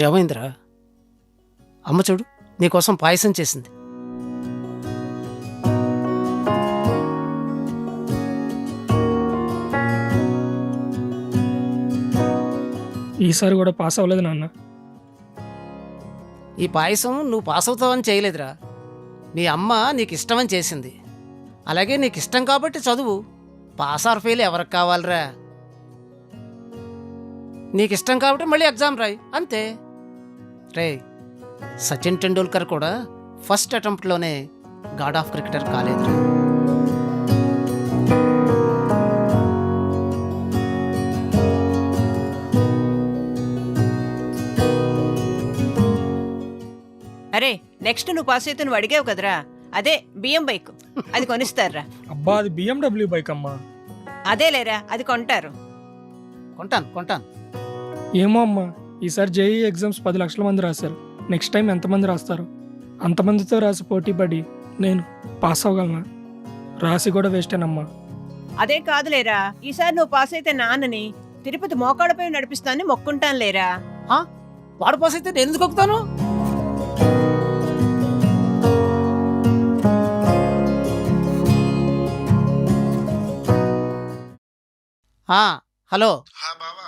ఏమైందిరా? అమ్మ చూడు నీకోసం పాయసం చేసింది. ఈసారి కూడా పాస్ అవ్వలేదు నాన్న. ఈ పాయసం నువ్వు పాస్ అవుతావని చేయలేదురా. మీ అమ్మ నీకు ఇష్టమని చేసింది. అలాగే నీకు ఇష్టం కాబట్టి చదువు. పాస్ ఆర్ ఫెయిల్ ఎవరికి కావాలిరా? నీకు ఇష్టం కాబట్టి మళ్ళీ ఎగ్జామ్ రాయి అంతే. రే సచిన్ టెండూల్కర్ కూడా ఫస్ట్ అటెంప్ట్లోనే గాడ్ ఆఫ్ క్రికెటర్ కాలేదురా. అరే నెక్స్ట్ నువ్వు పాస్ అయితే నువ్వు అడిగావు కదరా. అదే బియ్యం బైక్. అది కొనిస్తారా అబ్బా అది బిఎండబ్ల్యూ బైక్ అమ్మా. అదే లేరా అది కొంటారు. కొంటాను కొంటాను. ఏమో అమ్మా. ఈసారి జేఈ ఎగ్జామ్స్ పది లక్షల మంది రాశారు. నెక్స్ట్ టైం ఎంతమంది రాస్తారు? అంతమందితో రాసి పోటీ పడి నేను పాస్ అవ్వగలనా? రాసి కూడా వేస్టేనమ్మా అదే కాదులేరా. ఈసారి నువ్వు పాస్ అయితే నాన్నని తిరుపతి మోకాడపై నడిపిస్తానని మొక్కుంటాను లేరా? వాడు పాస్ అయితే నేను ఎందుకు ఎక్కుతాను హలో. బావా. ఉన్నావు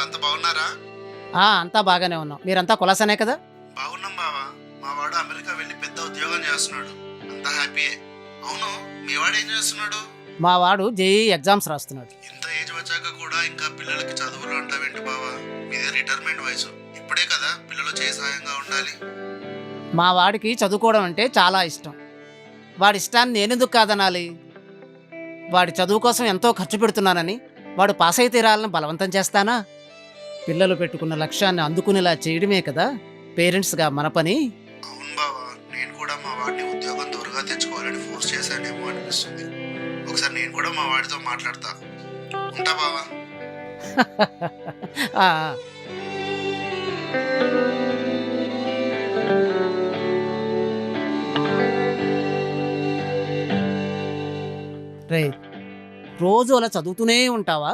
పిల్లలు అంతా బాగున్నారా? ఆ, అంతా బాగానే ఉన్నాం. మీరంతా కులాసనే కదా? బాగున్నాం బావా. మా వాడు అమెరికా వెళ్ళి పెద్ద ఉద్యోగం చేస్తున్నాడు. అంతా హ్యాపీయే. అవును మీ వాడు ఏం చేస్తున్నాడు? మా వాడు జేఈ ఎగ్జామ్స్ రాస్తున్నాడు. ఇంత ఏజ్ వచ్చాక కూడా ఇంకా పిల్లలకి చదువులు అంటావేంటి బావా? మీదే రిటైర్మెంట్ వయసు. ఇప్పుడే కదా పిల్లలు చేయి సాయంగా ఉండాలి. మా వాడికి చదువుకోవడం అంటే చాలా ఇష్టం. వాడి ఇష్టాన్ని నేనెందుకు కాదనాలి? వాడి చదువు కోసం ఎంతో ఖర్చు పెడుతున్నానని వాడు పాస్ అయితే తీరాలని బలవంతం చేస్తానా? పిల్లలు పెట్టుకున్న లక్ష్యాన్ని అందుకునేలా చేయడమే కదా? పేరెంట్స్గా మన పని? అవును బావా. నేను కూడా మా వాడిని ఉద్యోగం త్వరగా తెచ్చుకోవాలని ఫోర్స్ చేశానేమో అనిపిస్తుంది. ఒకసారి నేను కూడా మా వాడితో మాట్లాడతా. ఉంటా బావా. ఆ, రే రోజు అలా చదువుతూనే ఉంటావా?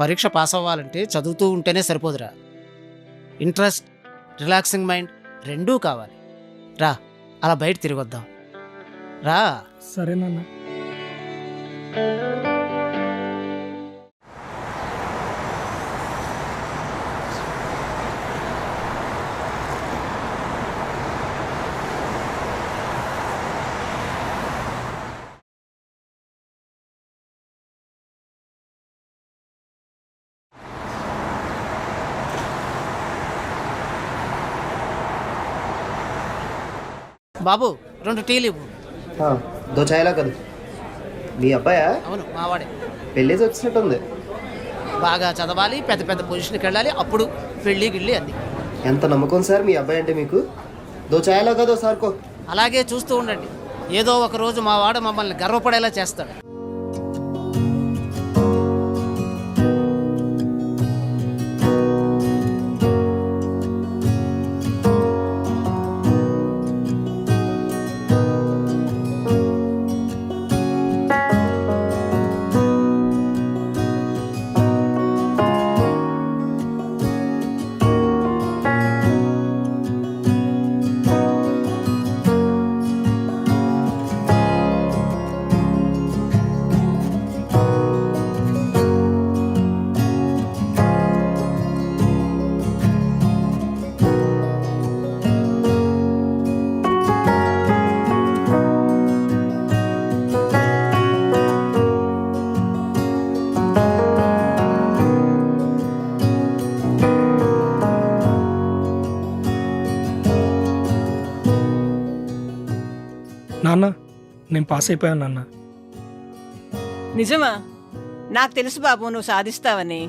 పరీక్ష పాస్ అవ్వాలంటే చదువుతూ ఉంటేనే సరిపోదురా. ఇంట్రెస్ట్ రిలాక్సింగ్ మైండ్ రెండూ కావాలి. రా అలా బయట తిరిగొద్దాం. రా. సరే బాబు రెండు టీలు ఇవ్వు. దో చాయలా కదా. మీ అబ్బాయా? అవును మావాడే. పెళ్ళేసి వచ్చినట్టుంది బాగా చదవాలి పెద్ద పెద్ద పొజిషన్కి వెళ్ళాలి అప్పుడు పెళ్ళి గిళ్ళి అంది ఎంత నమ్మకం సార్ మీ అబ్బాయి అంటే మీకు? దో చాయలా కదో సార్కో అలాగే చూస్తూ ఉండండి. ఏదో ఒక రోజు మా వాడు మమ్మల్ని గర్వపడేలా చేస్తాడు. నాన్న నేను పాస్ అయిపోయాను నాన్న. నిజమా? నాకు తెలుసు బాబు నువ్వు సాధిస్తావని.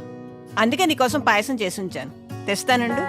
అందుకే నీకోసం పాయసం చేసి ఉంచాను. తెస్తానండు?